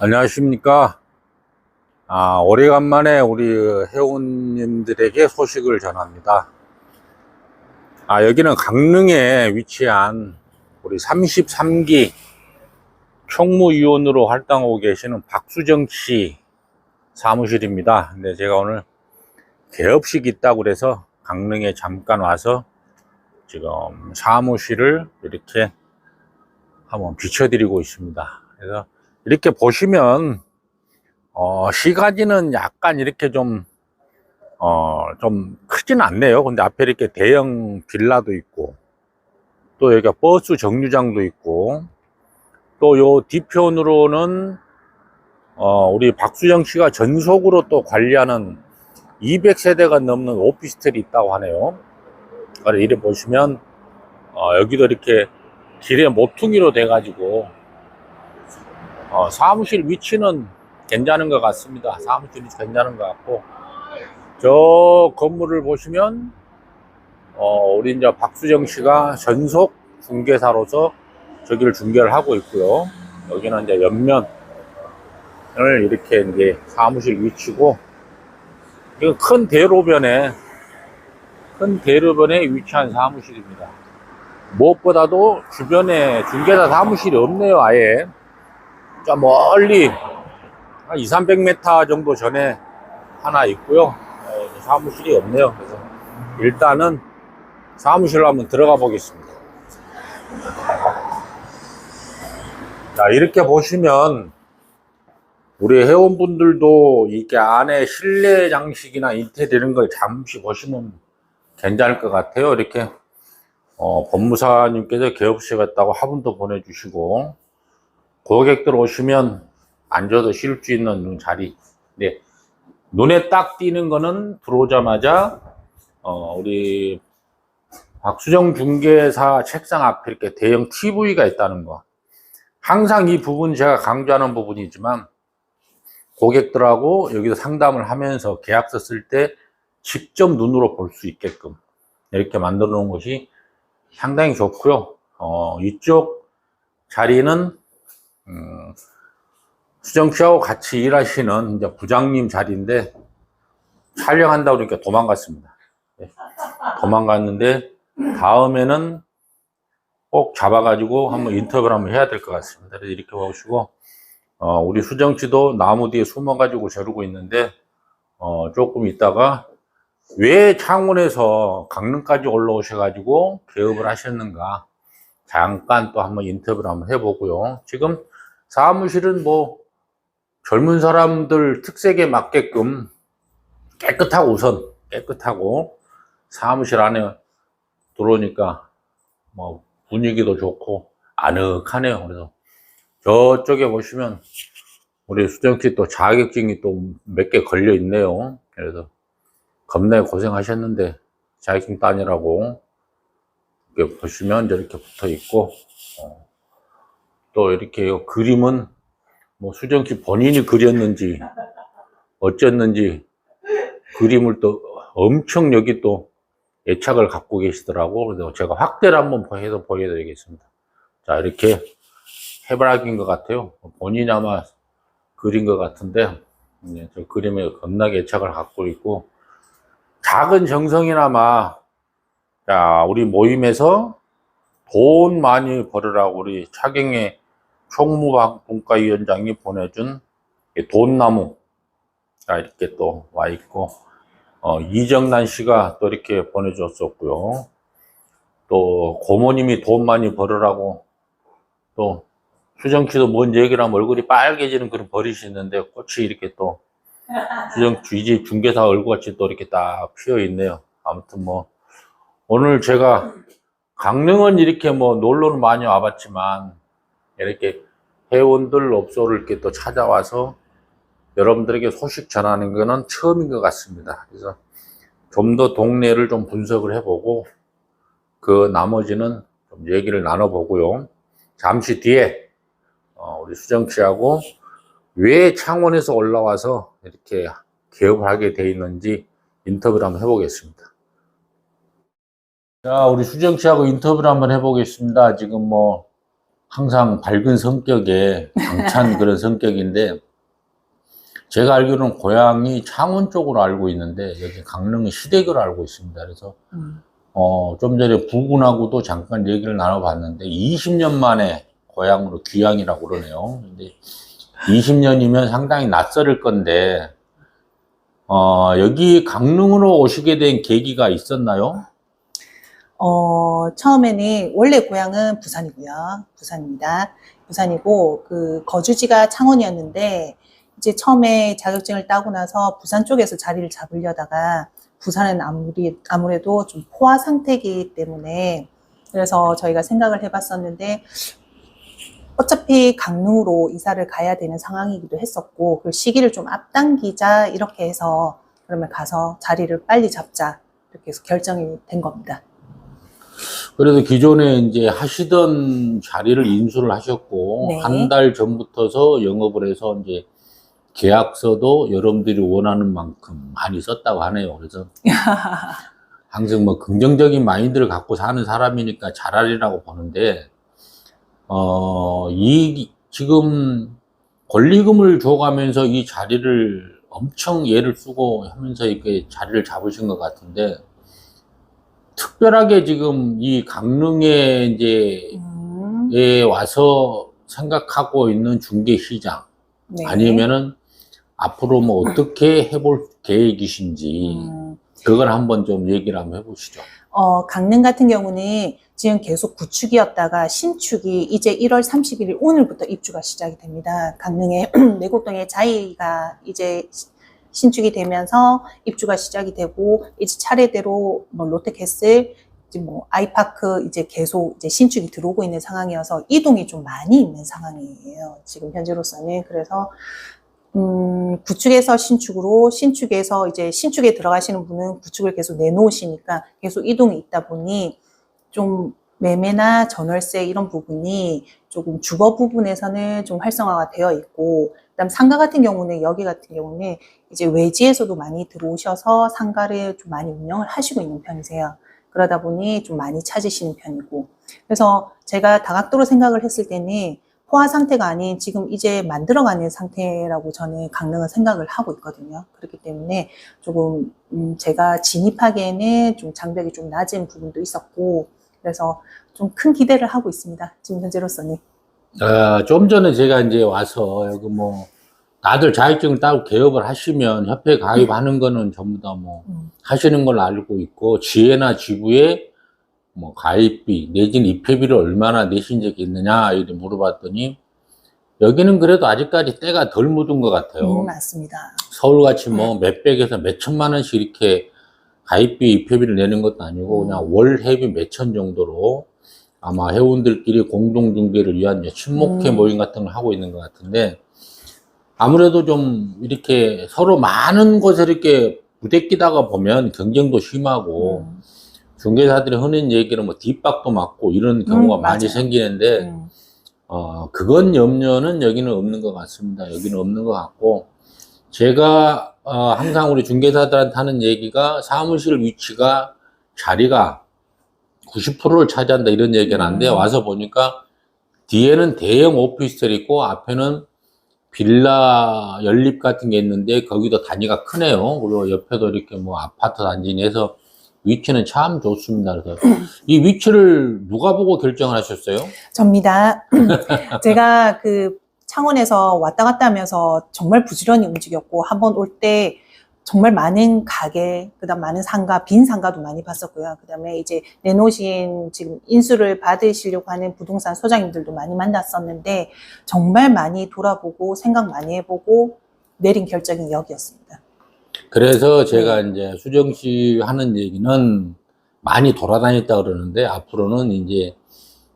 안녕하십니까. 아, 오래간만에 우리 회원님들에게 소식을 전합니다. 아, 여기는 강릉에 위치한 우리 33기 총무위원으로 활동하고 계시는 박수정 씨 사무실입니다. 근데 제가 오늘 개업식 있다고 그래서 강릉에 잠깐 와서 지금 사무실을 이렇게 한번 비춰드리고 있습니다. 그래서 이렇게 보시면 어, 시가지는 약간 이렇게 좀, 어, 좀 크진 않네요. 근데 앞에 이렇게 대형 빌라도 있고, 또 여기가 버스 정류장도 있고, 또 요 뒤편으로는, 어, 우리 박수정 씨가 전속으로 또 관리하는 200세대가 넘는 오피스텔이 있다고 하네요. 이래 보시면, 어, 여기도 이렇게 길에 모퉁이로 돼가지고, 어, 사무실 위치는 괜찮은 것 같습니다. 사무실이 괜찮은 것 같고, 저 건물을 보시면, 어, 우리 이제 박수정 씨가 전속 중개사로서 저기를 중개를 하고 있고요. 여기는 이제 옆면을 이렇게 이제 사무실 위치고, 이거 큰 대로변에, 큰 대로변에 위치한 사무실입니다. 무엇보다도 주변에 중개사 사무실이 없네요, 아예. 저 멀리 한 2, 300m 정도 전에 하나 있고요. 어, 사무실이 없네요. 그래서 일단은 사무실로 한번 들어가 보겠습니다. 자, 이렇게 보시면 우리 회원분들도 이렇게 안에 실내 장식이나 인테리어 이런 걸 잠시 보시면 괜찮을 것 같아요. 이렇게 어, 법무사님께서 개업식 했다고 화분도 보내주시고 고객들 오시면 앉아도 쉴수 있는 자리. 네. 눈에 딱 띄는 거는 들어오자마자, 어, 우리 박수정 중개사 책상 앞에 이렇게 대형 TV가 있다는 거. 항상 이 부분 제가 강조하는 부분이지만, 고객들하고 여기서 상담을 하면서 계약서 쓸 때 직접 눈으로 볼 수 있게끔 이렇게 만들어 놓은 것이 상당히 좋고요. 어, 이쪽 자리는 음, 수정 씨하고 같이 일하시는 이제 부장님 자리인데 촬영한다고 그러니까 도망갔습니다. 네. 도망갔는데 다음에는 꼭 잡아가지고 한번 인터뷰를 한번 해야 될 것 같습니다. 그래서 이렇게 보시고 어, 우리 수정 씨도 나무 뒤에 숨어가지고 저러고 있는데 어, 조금 있다가 왜 창원에서 강릉까지 올라오셔가지고 개업을 하셨는가 잠깐 또 한번 인터뷰를 한번 해보고요. 지금 사무실은 뭐 젊은 사람들 특색에 맞게끔 깨끗하고 우선 깨끗하고 사무실 안에 들어오니까 뭐 분위기도 좋고 아늑하네요. 그래서 저쪽에 보시면 우리 수정씨 또 자격증이 또 몇 개 걸려 있네요. 그래서 겁나게 고생하셨는데 자격증 따느라고 이렇게 보시면 이렇게 붙어 있고 어, 또 이렇게 요 그림은 뭐 수정씨 본인이 그렸는지 어쨌는지 그림을 또 엄청 여기 또 애착을 갖고 계시더라고. 그래서 제가 확대를 한번 해서 보여드리겠습니다. 자 이렇게 해바라기인 것 같아요. 본인이 아마 그린 것 같은데 네, 저 그림에 겁나게 애착을 갖고 있고 작은 정성이나마 자 우리 모임에서 돈 많이 벌으라고 우리 차경의 총무분과위원장이 보내준 이 돈나무가 이렇게 또 와 있고 어, 이정란 씨가 또 이렇게 보내줬었고요. 또 고모님이 돈 많이 벌으라고 또 수정 씨도 뭔 얘기를 얼굴이 빨개지는 그런 버릇이 있는데 꽃이 이렇게 또 수정 이제 중개사 얼굴같이 또 이렇게 딱 피어 있네요. 아무튼 뭐 오늘 제가 강릉은 이렇게 뭐 놀러는 많이 와봤지만 이렇게 회원들 업소를 이렇게 또 찾아와서 여러분들에게 소식 전하는 거는 처음인 것 같습니다. 그래서 좀 더 동네를 좀 분석을 해보고 그 나머지는 좀 얘기를 나눠보고요. 잠시 뒤에 어, 우리 수정 씨하고 왜 창원에서 올라와서 이렇게 개업을 하게 돼 있는지 인터뷰를 한번 해보겠습니다. 자, 우리 수정 씨하고 인터뷰를 한번 해보겠습니다. 지금 뭐 항상 밝은 성격에 당찬 그런 성격인데 제가 알기로는 고향이 창원 쪽으로 알고 있는데 여기 강릉 시댁으로 알고 있습니다. 그래서 음. 어, 좀 전에 부군하고도 잠깐 얘기를 나눠봤는데 20년 만에 고향으로 귀향이라고 그러네요. 근데 20년이면 상당히 낯설을 건데 어, 여기 강릉으로 오시게 된 계기가 있었나요? 어, 처음에는 원래 고향은 부산이고요. 부산입니다. 부산이고 그 거주지가 창원이었는데 이제 처음에 자격증을 따고 나서 부산 쪽에서 자리를 잡으려다가 부산은 아무리 아무래도 좀 포화 상태이기 때문에 그래서 저희가 생각을 해봤었는데 어차피 강릉으로 이사를 가야 되는 상황이기도 했었고 그 시기를 좀 앞당기자 이렇게 해서 그러면 가서 자리를 빨리 잡자 이렇게 해서 결정이 된 겁니다. 그래도 기존에 이제 하시던 자리를 인수를 하셨고 네. 한 달 전부터서 영업을 해서 이제 계약서도 여러분들이 원하는 만큼 많이 썼다고 하네요. 그래서 항상 뭐 긍정적인 마인드를 갖고 사는 사람이니까 잘하리라고 보는데 어, 이 지금 권리금을 줘가면서 이 자리를 엄청 애를 쓰고 하면서 이렇게 자리를 잡으신 것 같은데 특별하게 지금 이 강릉에 이제 음, 에 와서 생각하고 있는 중개 시장 네. 아니면은 앞으로 뭐 어떻게 해볼 계획이신지 음, 그걸 한번 좀 얘기를 한번 해보시죠. 어, 강릉 같은 경우는 지금 계속 구축이었다가 신축이 이제 1월 31일 오늘부터 입주가 시작이 됩니다. 강릉에 내곡동에 자이가 이제 시- 신축이 되면서 입주가 시작이 되고 이제 차례대로 뭐 롯데캐슬 뭐 아이파크 이제 계속 이제 신축이 들어오고 있는 상황이어서 이동이 좀 많이 있는 상황이에요. 지금 현재로서는 그래서 음, 구축에서 신축으로, 신축에서 이제 신축에 들어가시는 분은 구축을 계속 내놓으시니까 계속 이동이 있다 보니 좀 매매나 전월세 이런 부분이 조금 주거 부분에서는 좀 활성화가 되어 있고, 그다음 상가 같은 경우는 여기 같은 경우는 이제 외지에서도 많이 들어오셔서 상가를 좀 많이 운영을 하시고 있는 편이세요. 그러다 보니 좀 많이 찾으시는 편이고. 그래서 제가 다각도로 생각을 했을 때는 포화 상태가 아닌 지금 이제 만들어가는 상태라고 저는 강릉은 생각을 하고 있거든요. 그렇기 때문에 조금 음, 제가 진입하기에는 좀 장벽이 좀 낮은 부분도 있었고 그래서 좀 큰 기대를 하고 있습니다. 지금 현재로서는. 어, 좀 전에 제가 이제 와서 여기 뭐 다들 자격증을 따고 개업을 하시면 협회 가입하는 거는 전부 다뭐 음, 하시는 걸로 알고 있고 지혜나 지부에 뭐 가입비 내지는 입회비를 얼마나 내신 적이 있느냐 이렇게 물어봤더니 여기는 그래도 아직까지 때가 덜 묻은 것 같아요. 음, 맞습니다. 서울같이 뭐 몇백에서 몇천만 원씩 이렇게 가입비, 입회비를 내는 것도 아니고 음. 그냥 월 회비 몇천 정도로 아마 회원들끼리 공동 중개를 위한 친목회 음. 모임 같은 걸 하고 있는 것 같은데 아무래도 좀 이렇게 서로 많은 곳에 이렇게 부대끼다가 보면 경쟁도 심하고 음, 중개사들이 흔히 얘기는 뭐 뒷박도 맞고 이런 경우가 음, 많이. 생기는데 음, 어, 그건 염려는 여기는 없는 것 같습니다. 여기는 없는 것 같고, 제가, 어, 항상 우리 중개사들한테 하는 얘기가 사무실 위치가 자리가 90%를 차지한다 이런 얘기는 한데, 음. 와서 보니까 뒤에는 대형 오피스텔 있고, 앞에는 빌라 연립 같은 게 있는데, 거기도 단위가 크네요. 그리고 옆에도 이렇게 뭐 아파트 단지내서 위치는 참 좋습니다. 그래서 이 위치를 누가 보고 결정을 하셨어요? 접니다. 제가 그 창원에서 왔다 갔다 하면서 정말 부지런히 움직였고 한 번 올 때 정말 많은 가게, 그다음 많은 상가, 빈 상가도 많이 봤었고요. 그다음에 이제 내놓으신 지금 인수를 받으시려고 하는 부동산 소장님들도 많이 만났었는데 정말 많이 돌아보고 생각 많이 해보고 내린 결정이 여기였습니다. 그래서 제가 이제 수정 씨 하는 얘기는 많이 돌아다녔다 그러는데 앞으로는 이제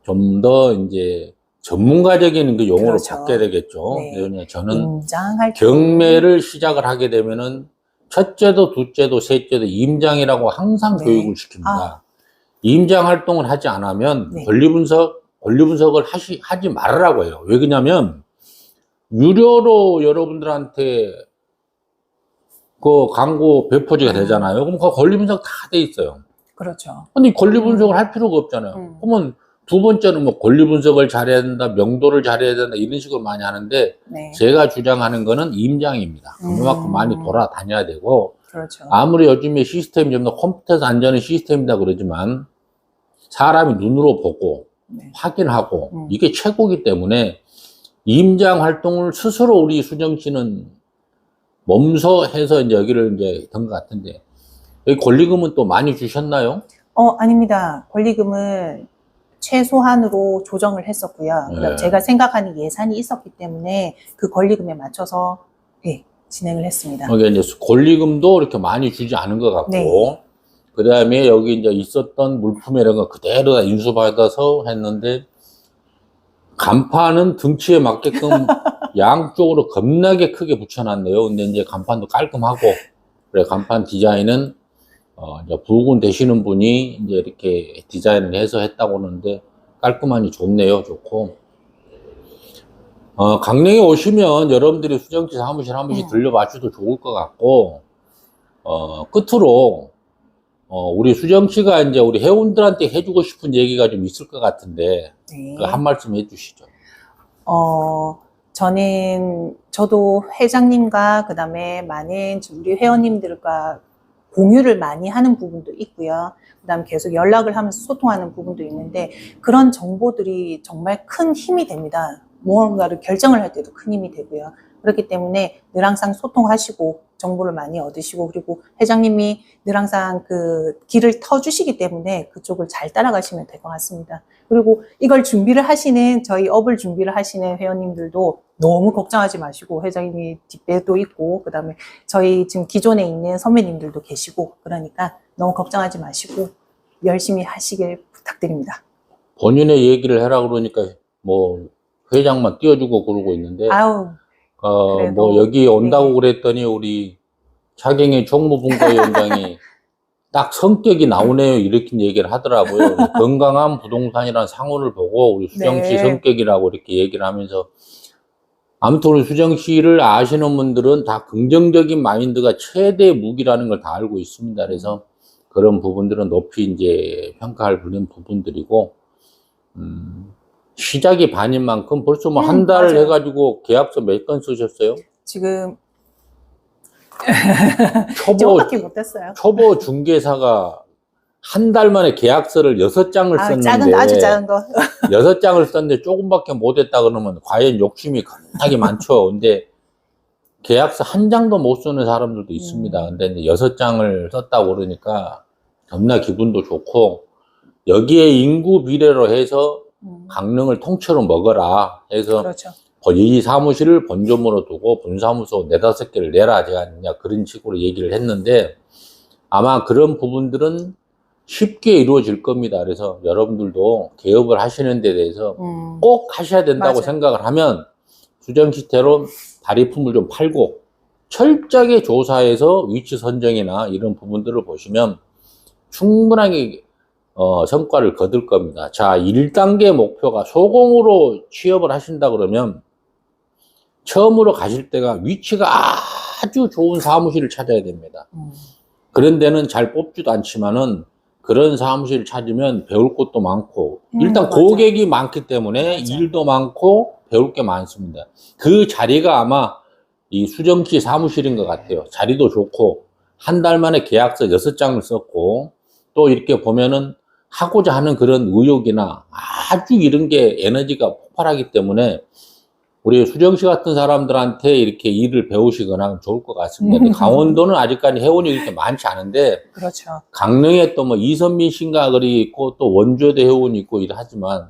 좀 더 이제 전문가적인 그 용어를 그렇죠. 바뀌어야 되겠죠. 네. 저는 임장할 때 경매를 시작을 하게 되면은 첫째도 둘째도 셋째도 임장이라고 항상 네. 교육을 시킵니다. 아. 임장 활동을 하지 않으면 네. 권리 분석 권리 분석을 하시 하지 말으라고 해요. 왜 그러냐면 유료로 여러분들한테 그 광고 배포지가 되잖아요. 그럼 그 권리 분석 다 돼 있어요. 그렇죠. 근데 권리 분석을 할 필요가 없잖아요. 음. 그러면 두 번째는 뭐 권리 분석을 잘해야 된다, 명도를 잘해야 된다 이런 식으로 많이 하는데 네. 제가 주장하는 거는 임장입니다. 음. 그만큼 많이 돌아다녀야 되고 그렇죠. 아무리 요즘에 시스템이 좀 더 컴퓨터에서 안전한 시스템이다 그러지만 사람이 눈으로 보고 네. 확인하고 음. 이게 최고기 때문에 임장 활동을 스스로 우리 수정 씨는 몸소 해서 이제 여기를 이제 된것 같은데 여기 권리금은 또 많이 주셨나요? 어, 아닙니다. 권리금은 최소한으로 조정을 했었고요. 그다음 네. 제가 생각하는 예산이 있었기 때문에 그 권리금에 맞춰서 예, 진행을 했습니다. 여기 이제 권리금도 이렇게 많이 주지 않은 것 같고 네. 그 다음에 여기 이제 있었던 물품 이런 거 그대로 다 인수받아서 했는데 간판은 등치에 맞게끔 양쪽으로 겁나게 크게 붙여놨네요. 근데 이제 간판도 깔끔하고 그래 간판 디자인은 어 이제 부군 되시는 분이 이제 이렇게 디자인을 해서 했다고 하는데 깔끔하니 좋네요. 좋고 어 강릉에 오시면 여러분들이 수정치 사무실 한 번씩 음. 들려봐셔도 좋을 것 같고 어 끝으로 어 우리 수정 씨가 이제 우리 회원들한테 해주고 싶은 얘기가 좀 있을 것 같은데 네. 그한 말씀 해주시죠. 어, 저는, 저도 회장님과 그 다음에 많은 우리 회원님들과 공유를 많이 하는 부분도 있고요. 그 다음 계속 연락을 하면서 소통하는 부분도 있는데 그런 정보들이 정말 큰 힘이 됩니다. 무언가를 결정을 할 때도 큰 힘이 되고요. 그렇기 때문에 늘 항상 소통하시고 정보를 많이 얻으시고 그리고 회장님이 늘 항상 그 길을 터주시기 때문에 그쪽을 잘 따라가시면 될 것 같습니다. 그리고 이걸 준비를 하시는 저희 업을 준비를 하시는 회원님들도 너무 걱정하지 마시고 회장님이 뒷배도 있고 그다음에 저희 지금 기존에 있는 선배님들도 계시고 그러니까 너무 걱정하지 마시고 열심히 하시길 부탁드립니다. 본인의 얘기를 해라 그러니까 뭐 회장만 띄워주고 그러고 있는데 아우 어, 뭐 여기 온다고 네. 그랬더니 우리 차경의 총무분과위원장이 딱 성격이 나오네요 이렇게 얘기를 하더라고요. 건강한 부동산이라는 상호를 보고 우리 수정 씨 네. 성격이라고 이렇게 얘기를 하면서 아무튼 우리 수정 씨를 아시는 분들은 다 긍정적인 마인드가 최대 무기라는 걸 다 알고 있습니다. 그래서 그런 부분들은 높이 이제 평가할 부분들이고 음, 시작이 반인 만큼 벌써 뭐 음, 한달 맞아요. 해가지고 계약서 몇 건 쓰셨어요? 지금 초보 못했어요. 초보 중개사가 한 달 만에 계약서를 여섯 장을 아, 썼는데 작은 거 아주 작은 거. 여섯 장을 썼는데 조금밖에 못했다 그러면 과연 욕심이 겁나게 많죠. 근데 계약서 한 장도 못 쓰는 사람들도 있습니다. 음. 근데 이제 여섯 장을 썼다고 그러니까 겁나 기분도 좋고 여기에 인구 비례로 해서 음, 강릉을 통째로 먹어라 해서 그렇죠. 이 사무실을 본점으로 두고 분사무소 네다섯 개를 내라 제가 그냥 그런 식으로 얘기를 했는데 아마 그런 부분들은 쉽게 이루어질 겁니다. 그래서 여러분들도 개업을 하시는 데 대해서 음, 꼭 하셔야 된다고 맞아요. 생각을 하면 수정시태로 다리품을 좀 팔고 철저하게 조사해서 위치 선정이나 이런 부분들을 보시면 충분하게 어, 성과를 거둘 겁니다. 자, 1단계 목표가 소공으로 취업을 하신다 그러면 처음으로 가실 때가 위치가 아주 좋은 사무실을 찾아야 됩니다. 음, 그런 데는 잘 뽑지도 않지만은 그런 사무실을 찾으면 배울 것도 많고 음, 일단 맞아요. 고객이 많기 때문에 맞아요. 일도 많고 배울 게 많습니다. 그 자리가 아마 이 수정씨 사무실인 것 같아요. 자리도 좋고 한 달 만에 계약서 여섯 장을 썼고 또 이렇게 보면은 하고자 하는 그런 의욕이나 아주 이런 게 에너지가 폭발하기 때문에 우리 수정 씨 같은 사람들한테 이렇게 일을 배우시거나 하면 좋을 것 같습니다. 근데 강원도는 아직까지 회원이 그렇게 많지 않은데 그렇죠. 강릉에 또 뭐 이선민 그리 있고 또 원조대 회원이 있고 이러하지만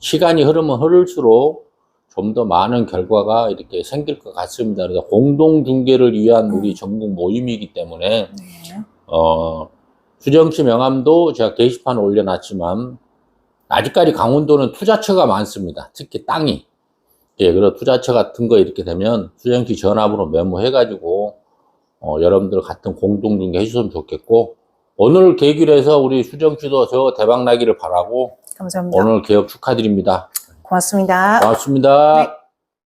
시간이 흐르면 흐를수록 좀 더 많은 결과가 이렇게 생길 것 같습니다. 그래서 공동 중개를 위한 우리 전국 모임이기 때문에 네. 어 수정 씨 명함도 제가 게시판에 올려놨지만 아직까지 강원도는 투자처가 많습니다. 특히 땅이 예, 그런 투자처 같은 거 이렇게 되면 수정씨 전화번호 메모해가지고 어, 여러분들 같은 공동 중개 해주시면 좋겠고 오늘 계기로 해서 우리 수정 씨도 저 대박 나기를 바라고 감사합니다. 오늘 개업 축하드립니다. 고맙습니다. 고맙습니다. 네.